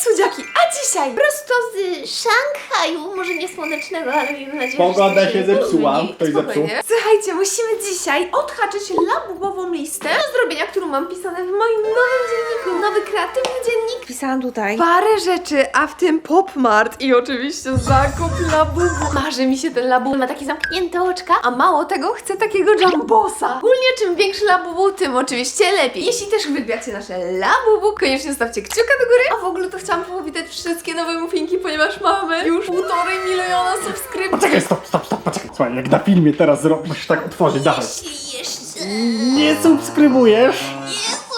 słodziaki, a dzisiaj Prosto z Szanghaju, może nie słonecznego, ale miejmy nadzieję, Pogoda że się zepsuła. Ktoś zepsuł. Spokojnie. Słuchajcie, musimy dzisiaj odhaczyć labubową listę do zrobienia, którą mam pisane w moim nowym dzienniku. Nowy kreatywny dziennik. Pisałam tutaj parę rzeczy, a w tym popmart i oczywiście zakup labubu. Marzy mi się ten labubu, ma takie zamknięte oczka, a mało tego, chcę takiego jumbosa. Ogólnie czym większy labubu, tym oczywiście lepiej. Jeśli też wybiacie nasze labubu, koniecznie stawcie kciuka do góry. A w ogóle to chciałam powitać wszystkie nowe muffinki, ponieważ mamy już półtorej miliona subskrypcji. Poczekaj, stop, stop, stop, poczekaj. Słuchaj, jak na filmie teraz zrobisz, musisz tak otworzyć, dawaj. jeśli jeszcze Nie subskrybujesz? nie są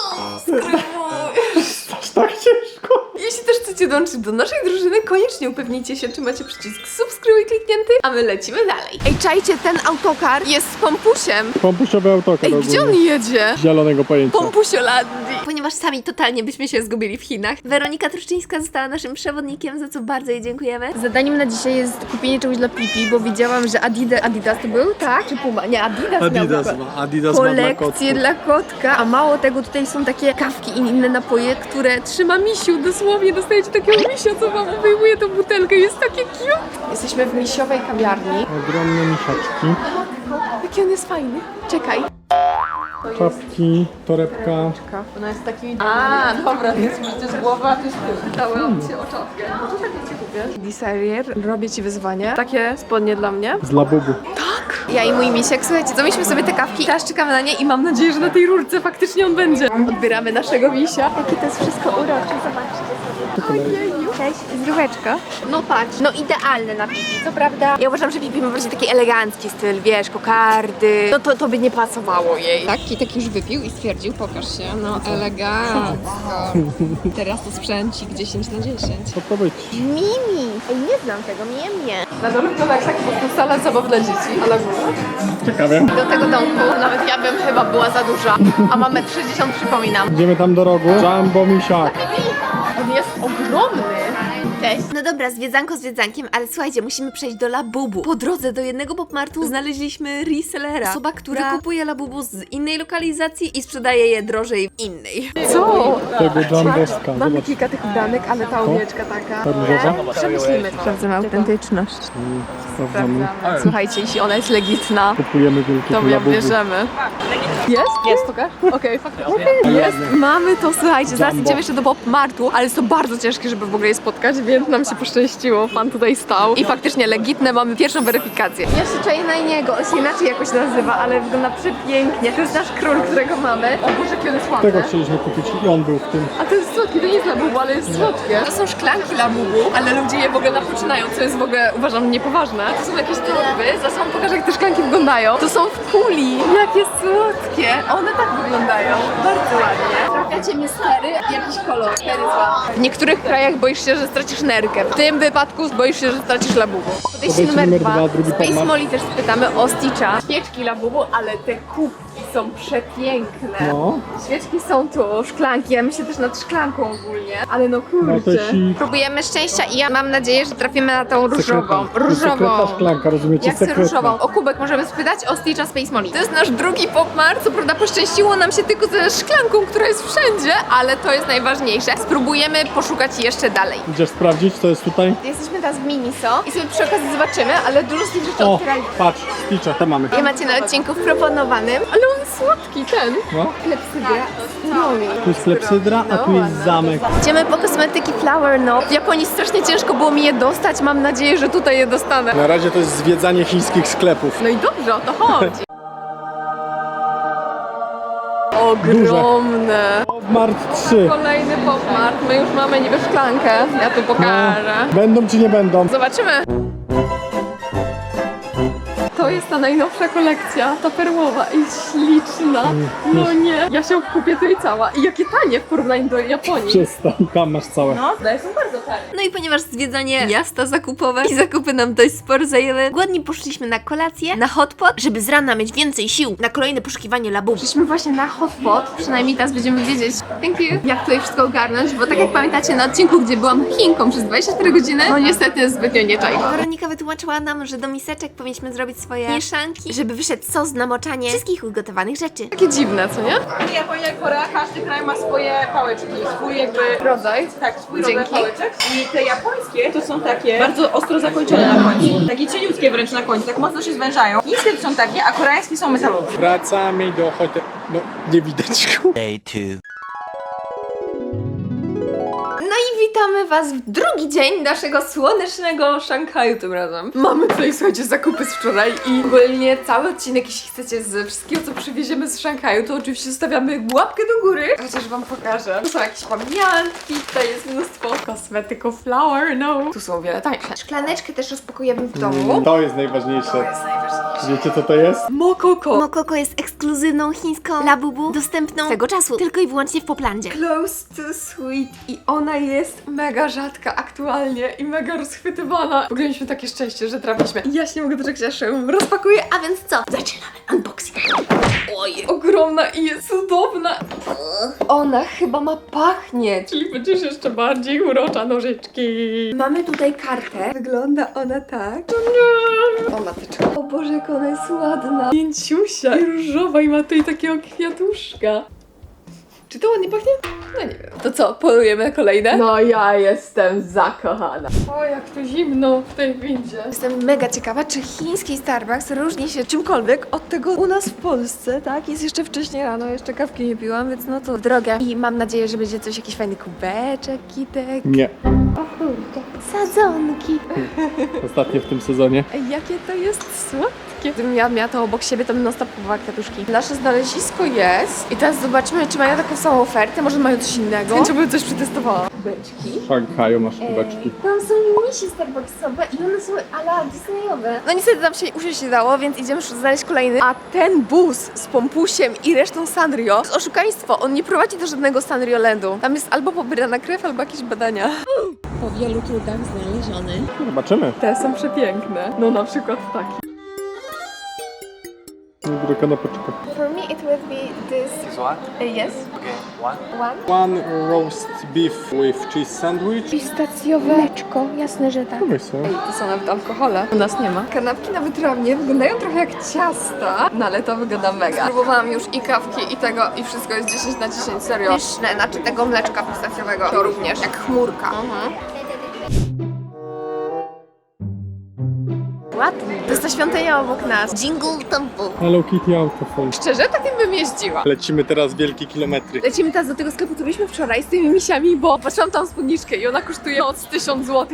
Aż tak ciężko. Chcecie dołączyć do naszej drużyny, koniecznie upewnijcie się, czy macie przycisk subskrybuj kliknięty, a my lecimy dalej. Ej, czajcie, ten autokar jest z pompusiem. Pompusiowy autokar Ej, gdzie on jedzie? Zielonego pojęcia. Pompusiolandii. Ponieważ sami totalnie byśmy się zgubili w Chinach. Weronika Truszczyńska została naszym przewodnikiem, za co bardzo jej dziękujemy. Zadaniem na dzisiaj jest kupienie czegoś dla Pipi, bo widziałam, że Adidas, Adidas to był, tak? Czy Puma? Nie, Adidas, Adidas miał ma, Adidas ma dla kolekcję dla kotka, a mało tego, tutaj są takie kawki i inne napoje, które trzyma misiu, dosłownie dostajecie takiego misia, co wam obejmuje tą butelkę, jest takie cute. Jesteśmy w misiowej kawiarni. Ogromne misiaczki, Jaki on jest fajny. Czekaj. czapki, torebka. Ona jest taki... A, dobra, to jest przecież głowa, a to jest tył. Dałem ci o czapkę. Może tak ci kupię. Desire, robię ci wyzwanie. Takie spodnie dla mnie. Z labubu. Ja i mój misiek, słuchajcie, zamieśmy sobie te kawki, teraz czekamy na nie i mam nadzieję, że na tej rurce faktycznie on będzie. Odbieramy naszego misia. Jakie to jest wszystko urocze, zobaczcie. Cześć, zdróweczko. No patrz, no idealne na pipi, co prawda. Ja uważam, że pipi ma bardziej taki elegancki styl, wiesz, kokardy. No to, to by nie pasowało jej. Tak, Kitek już wypił i stwierdził, pokaż się, no elegancko. Teraz to sprzęcik 10 na 10. Co to być? Mimi. Ej, nie znam tego, mie, mie. Na dole wygląda jak taki po prostu sala zabaw dla dzieci, a na górze? Ciekawe. Do tego domku nawet ja bym chyba była za duża, a mamy 60 przypominam. Idziemy tam do rogu. Jumbo misiak. Ogromny. Cześć. No dobra, zwiedzanko zwiedzankiem, ale słuchajcie, musimy przejść do Labubu. Po drodze do jednego popmartu znaleźliśmy resellera. Osoba, która wykupuje labubu z innej lokalizacji i sprzedaje je drożej w innej. Co? Tego jumboska. Mamy Zobacz. kilka tych ubranek, ale ta umieczka taka. Ta różowa? Przemyślimy. Sprawdzamy autentyczność. Sprawdzamy. Słuchajcie, jeśli ona jest legitna, Kupujemy wielkie to ją labubu. bierzemy. Jest? Jest, pokaż. Okej, faktycznie. Jest. Mamy to, słuchajcie, zaraz Jumbo. idziemy jeszcze do Bob Martu, ale jest to bardzo ciężkie, żeby w ogóle je spotkać, więc nam się poszczęściło. Pan tutaj stał i faktycznie legitne, mamy pierwszą weryfikację. Ja się czaję na niego, on się inaczej jakoś nazywa, ale wygląda przepięknie. To jest nasz król, którego mamy. O Boże, jaki on jest ładny. Tego chcieliśmy kupić i on był w tym. A to jest słodkie, to nie jest labubu, ale jest słodkie. To są szklanki labubu, ale ludzie je w ogóle napoczynają, co jest w ogóle uważam niepoważne. To są jakieś torby, zaraz wam pokażę jak te szklanki wyglądają. To są w kuli, jakie słodkie. One tak wyglądają, bardzo ładnie. Trafiacie mistery, jakiś kolor, zła. W niektórych krajach boisz się, że stracisz nerkę. W tym wypadku boisz się, że stracisz labubu. Podejście numer dwa. Space. Molly też spytamy o Stitcha. Świeczki labubu, ale te kubki są przepiękne. No. Świeczki są tu, szklanki, ja myślę też nad szklanką ogólnie, ale no No to kurczę. ci Próbujemy szczęścia i ja mam nadzieję, że trafimy na tą różową. sekretna. To sekretna Różową. szklanka, rozumiecie? Ja chcę Sekretna. różową. O kubek możemy spytać o Stitcha Space Molly. To jest nasz drugi popmar, co prawda poszczęściło nam się tylko ze szklanką, która jest wszędzie, ale to jest najważniejsze. Spróbujemy poszukać jeszcze dalej. Idziesz sprawdzić, co jest tutaj? Jesteśmy teraz w Miniso i sobie przy okazji zobaczymy, ale dużo z tych rzeczy O, otwierali. patrz, Stitcha, te mamy. I macie na odcinku proponowanym, ale on jest słodki, ten. No. Klepsydra Stromi. Tu jest klepsydra, a tu jest zamek. Idziemy po kosmetyki Flower No. W Japonii strasznie ciężko było mi je dostać. Mam nadzieję, że tutaj je dostanę. Na razie to jest zwiedzanie chińskich sklepów. No i dobrze, o to chodzi. Ogromne. Mart 3. Kolejny popmart. My już mamy niby szklankę. Ja tu pokażę. Będą czy nie będą? Zobaczymy. To jest ta najnowsza kolekcja, ta perłowa i śliczna. No nie, ja się kupię tutaj cała. I jakie tanie w porównaniu do Japonii. Przestań, tam masz całe. No, daje są bardzo tanie. No i ponieważ zwiedzanie miasta zakupowe i zakupy nam dość sporo zajęły, głodni poszliśmy na kolację, na hotpot, żeby z rana mieć więcej sił na kolejne poszukiwanie labubu. Przyszliśmy właśnie na hotpot, przynajmniej teraz będziemy wiedzieć, thank you, jak tutaj wszystko ogarnąć, bo tak jak pamiętacie na odcinku, gdzie byłam Chinką przez 24 godziny, no niestety zbytnio nie czaiłam. Weronika wytłumaczyła nam, że do miseczek powinniśmy zrobić swoje swoje mieszanki, żeby wyszedł sos na moczanie wszystkich ugotowanych rzeczy. Takie dziwne, co nie? Japonia i Korea, każdy kraj ma swoje pałeczki, swój jakby Rodzaj. tak, swój Dzięki. rodzaj pałeczek. I te japońskie to są takie bardzo ostro zakończone na końcu. Takie cieniutkie wręcz na końcu, tak mocno się zwężają. Chińskie to są takie, a koreańskie są metalowe. Wracamy do hotelu. No, nie widać go. Day two. Witamy Was w drugi dzień naszego słonecznego Szanghaju tym razem. Mamy tutaj, słuchajcie, zakupy z wczoraj i ogólnie cały odcinek, jeśli chcecie z wszystkiego, co przywieziemy z Szanghaju, to oczywiście zostawiamy łapkę do góry, chociaż Wam pokażę. Tu są jakieś pamiątki, tutaj jest mnóstwo kosmetyków flower, no. Tu są o wiele tańsze. Szklaneczkę też rozpakujemy w domu. To jest najważniejsze. To jest najważniejsze. Wiecie co to jest? Mokoko. Mokoko jest ekskluzywną chińską labubu, dostępną swego czasu tylko i wyłącznie w Poplandzie. Close to Sweet i ona jest mega rzadka aktualnie i mega rozchwytywana. W ogóle mieliśmy takie szczęście, że trafiliśmy. Ja się nie mogę doczekać, aż ją rozpakuję, a więc co? Zaczynamy unboxing. Oj, ogromna i jest cudowna. Ona chyba ma pachnieć. Czyli będziesz jeszcze bardziej urocza nożyczki. Mamy tutaj kartę. Wygląda ona tak. O tyczka. O Boże, jak ona jest ładna. Pięciusia i różowa i ma tutaj takiego kwiatuszka. Czy to ładnie pachnie? No nie wiem. To co, polujemy na kolejne? No ja jestem zakochana. O, jak to zimno w tej windzie. Jestem mega ciekawa, czy chiński Starbucks różni się czymkolwiek od tego u nas w Polsce, tak? Jest jeszcze wcześniej rano, jeszcze kawki nie piłam, więc no to w drogę. I mam nadzieję, że będzie coś, jakiś fajny kubeczek, kitek. Nie. O kurde, sadzonki. Ostatnie w tym sezonie. Ej, jakie to jest słodkie. Gdybym ja miała to obok siebie, to bym non stop kupowała kwiatuszki. Nasze znalezisko jest. I teraz zobaczmy, czy mają taką samą ofertę. Może mają coś innego. Chęcią bym coś przetestowała. Beczki. W Szanghaju masz kubeczki. Tam są misie starbucksowe i one są ala Disneyowe. No niestety nam się usiąść nie dało, więc idziemy już znaleźć kolejny. A ten bus z Pompusiem i resztą Sanrio to jest oszukaństwo. On nie prowadzi do żadnego Sanrio Landu. Tam jest albo pobierana krew, albo jakieś badania. Po wielu trudach znaleziony. Zobaczymy. Te są przepiękne. No na przykład taki. Do kanapeczka. For me it would be this. This one? yes. Okay, one. One. One roast beef with cheese sandwich. Pistacjowe mleczko, jasne, że tak. Pomyśl sobie. To są nawet alkohole. U nas nie ma. Kanapki na wytrawnie wyglądają trochę jak ciasta, no ale to wygląda mega. Próbowałam już i kawki, i tego, i wszystko jest 10 na 10, serio. Pyszne, znaczy tego mleczka pistacjowego. To również, jak chmurka. Mhm. Ładnie. To jest ta świątynia obok nas. Jingle Temple. Hello Kitty Autofon. Szczerze, takim bym jeździła. Lecimy teraz wielkie kilometry. Lecimy teraz do tego sklepu, który byliśmy wczoraj z tymi misiami, bo patrzyłam tam spódniczkę i ona kosztuje od 1000 zł.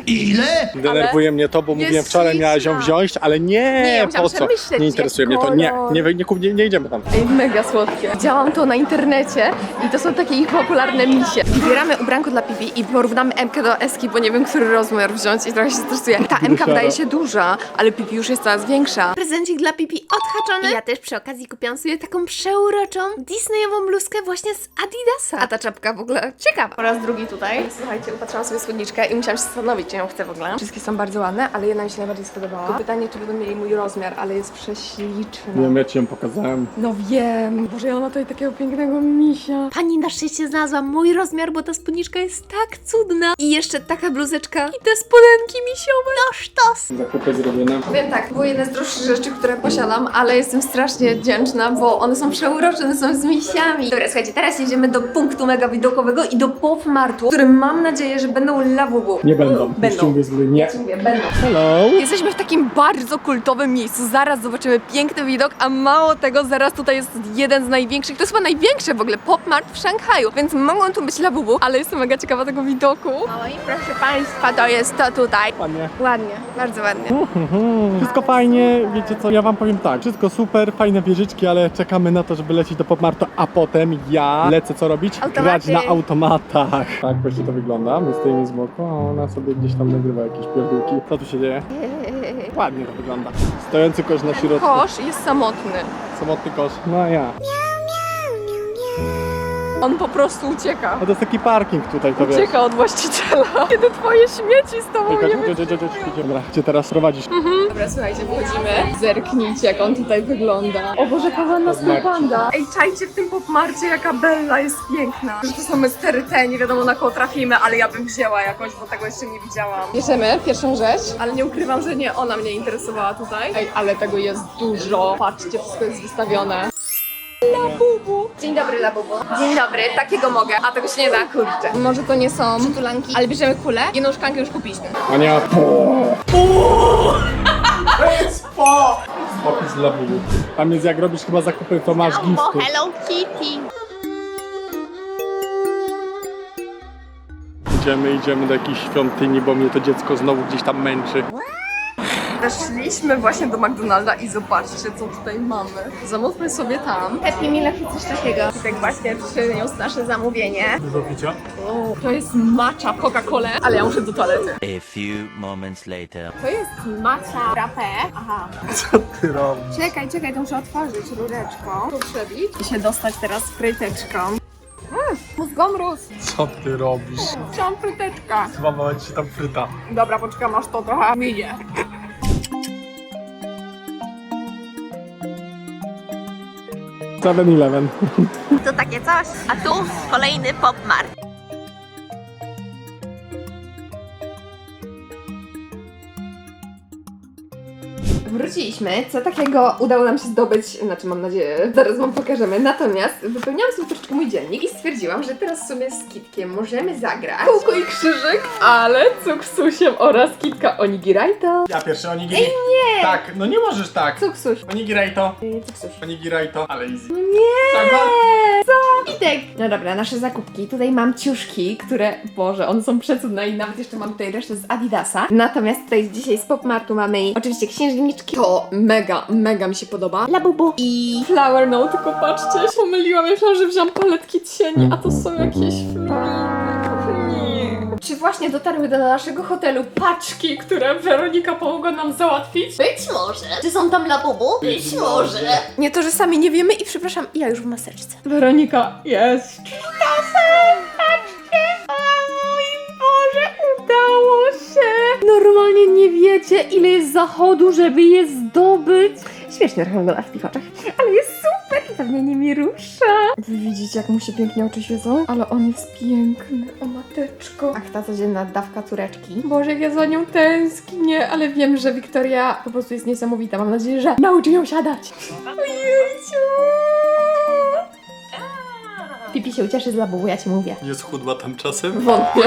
Denerwuje mnie to, bo jest mówiłem wczoraj, miałaś ją śliczna. wziąć, ale nie, Nie, musiałam po co? przemyśleć, Nie interesuje mnie to, nie, kolor. nie, nie, nie, nie idziemy tam. Ej, mega słodkie. Widziałam to na internecie i to są takie ich popularne misie. Wybieramy ubranko dla Pipi i porównamy MK do Eski, bo nie wiem, który rozmiar wziąć i trochę się stresuję. Ta MK wydaje się duża, ale Pipi już jest coraz większa. Prezencik dla Pipi odhaczony. I ja też przy okazji kupiłam sobie taką przeuroczą Disneyową bluzkę właśnie z Adidasa. A ta czapka w ogóle ciekawa. Po raz drugi tutaj. Słuchajcie, upatrzyłam sobie spódniczkę i musiałam się zastanowić, czy ją chcę w ogóle. Wszystkie są bardzo ładne, ale jedna mi się najbardziej spodobała. To pytanie, czy będą mieli mój rozmiar, ale jest prześliczna. Wiem, ja ci ją pokazałem. No wiem. Boże, ja ma tutaj takiego pięknego misia. Pani na szczęście znalazła mój rozmiar, bo ta spódniczka jest tak cudna. I jeszcze taka bluzeczka i te spodenki misiowe. No sztos! Zakupy zrobione. Powiem tak, było jedne z droższych rzeczy, które posiadam, ale jestem strasznie wdzięczna, bo one są przeurocze, one są z misiami. Dobra, słuchajcie, teraz jedziemy do punktu mega widokowego i do Pop Martu, w którym mam nadzieję, że będą labubu. Nie będą. Już ci Będą. mówię z góry, nie. Mówię, będą. Hello. Jesteśmy w takim bardzo kultowym miejscu. Zaraz zobaczymy piękny widok, a mało tego, zaraz tutaj jest jeden z największych, to jest chyba największy w ogóle Pop Mart w Szanghaju, więc mogą tu być labubu, ale jestem mega ciekawa tego widoku. No i proszę Państwa, to jest to tutaj. Panie. Ładnie, bardzo ładnie. Mhm. Wszystko fajnie, wiecie co, ja wam powiem tak, wszystko super, fajne wieżyczki, ale czekamy na to, żeby lecieć do Popmartu, a potem ja lecę co robić? Automaty. Grać na automatach. Tak właśnie to wygląda, my stoimy z boku, a ona sobie gdzieś tam nagrywa jakieś pierdółki. Co tu się dzieje? Ładnie to wygląda. Stojący kosz na środku, Kosz jest samotny. samotny kosz, no ja. On po prostu ucieka. A to jest taki parking tutaj, to wiesz. Ucieka od właściciela. Kiedy twoje śmieci z tobą Czekaj, nie czekaj, czekaj, czekaj, czekaj. Dobra, gdzie teraz prowadzisz? Dobra, słuchajcie, wchodzimy. Zerknijcie, jak on tutaj wygląda. O Boże, jaka ładna panda. Ej, czajcie w tym popmarcie, jaka Bella jest piękna. Że to są mystery te, nie wiadomo na kogo trafimy, ale ja bym wzięła jakoś, bo tego jeszcze nie widziałam. Bierzemy pierwszą rzecz, ale nie ukrywam, że nie ona mnie interesowała tutaj. Ej, ale tego jest dużo. Patrzcie, wszystko jest wystawione. Labubu. Dzień dobry, Labubu. Dzień dobry, takiego mogę. A tego się nie da, kurczę. Może to nie są przytulanki, ale bierzemy kulę. Jedną szklankę już kupiliśmy. Ania. Opis dla bubu. Tam jest jak robisz chyba zakupy, to masz gifty. Hello Kitty. Idziemy, idziemy do jakiejś świątyni, bo mnie to dziecko znowu gdzieś tam męczy. Weszliśmy właśnie do McDonalda i zobaczcie, co tutaj mamy. Zamówmy sobie tam. Happy Meal czy coś takiego. Tak właśnie przyniósł nasze zamówienie. Dużo picia? O, to jest matcha Coca-Cola, ale ja muszę do toalety. A few moments later. To jest matcha frappe. Aha. Co ty robisz? Czekaj, czekaj, to muszę otworzyć rureczką. Tu przebić i się dostać teraz fryteczką. Mmm, mózgomróz. Co ty robisz? Chciałam fryteczka. Mama ci tam fryta. Dobra, poczekam aż to trochę minie. Seven Eleven. To takie coś. A tu kolejny Pop Mart. Wróciliśmy. Co takiego udało nam się zdobyć, znaczy mam nadzieję, zaraz wam pokażemy. Natomiast wypełniałam sobie troszeczkę mój dziennik i stwierdziłam, że teraz sobie z Kitkiem możemy zagrać kółko i krzyżyk, ale cuksusiem oraz Kitka Onigirajto. Ja pierwszy onigiri. Ej, nie! Tak, no nie możesz tak. Cuksuś. Onigirajto. Cuksuś. Onigirajto. Ale easy. Nie! Tak, no. Co? Kitek! No dobra, nasze zakupki. Tutaj mam ciuszki, które, Boże, one są przecudne i nawet jeszcze mam tutaj resztę z Adidasa. Natomiast tutaj dzisiaj z Popmartu mamy oczywiście księżniczki. To mega, mega mi się podoba. Labubu. I Flower No, tylko patrzcie, pomyliłam, myślałam, że wziąłam paletki cieni, a to są jakieś floriki. Czy właśnie dotarły do naszego hotelu paczki, które Weronika pomogła nam załatwić? Być może. Czy są tam Labubu? Być może. Nie to, że sami nie wiemy i przepraszam, ja już w maseczce. Weronika jest. Czasem, patrzcie! O mój Boże, udało się! Normalnie nie wiecie, ile jest zachodu, żeby je zdobyć. Śmiesznie trochę wygląda w tych oczach, ale jest super i pewnie nimi rusza. Wy widzicie, jak mu się pięknie oczy świecą? Ale on jest piękny, o mateczko. Ach, ta codzienna dawka córeczki. Boże, jak ja za nią tęsknię, ale wiem, że Wiktoria po prostu jest niesamowita. Mam nadzieję, że nauczy ją siadać. Ojejciu! Pipi się ucieszy z labubu, ja ci mówię. Nie schudła tam czasem? Wątpię.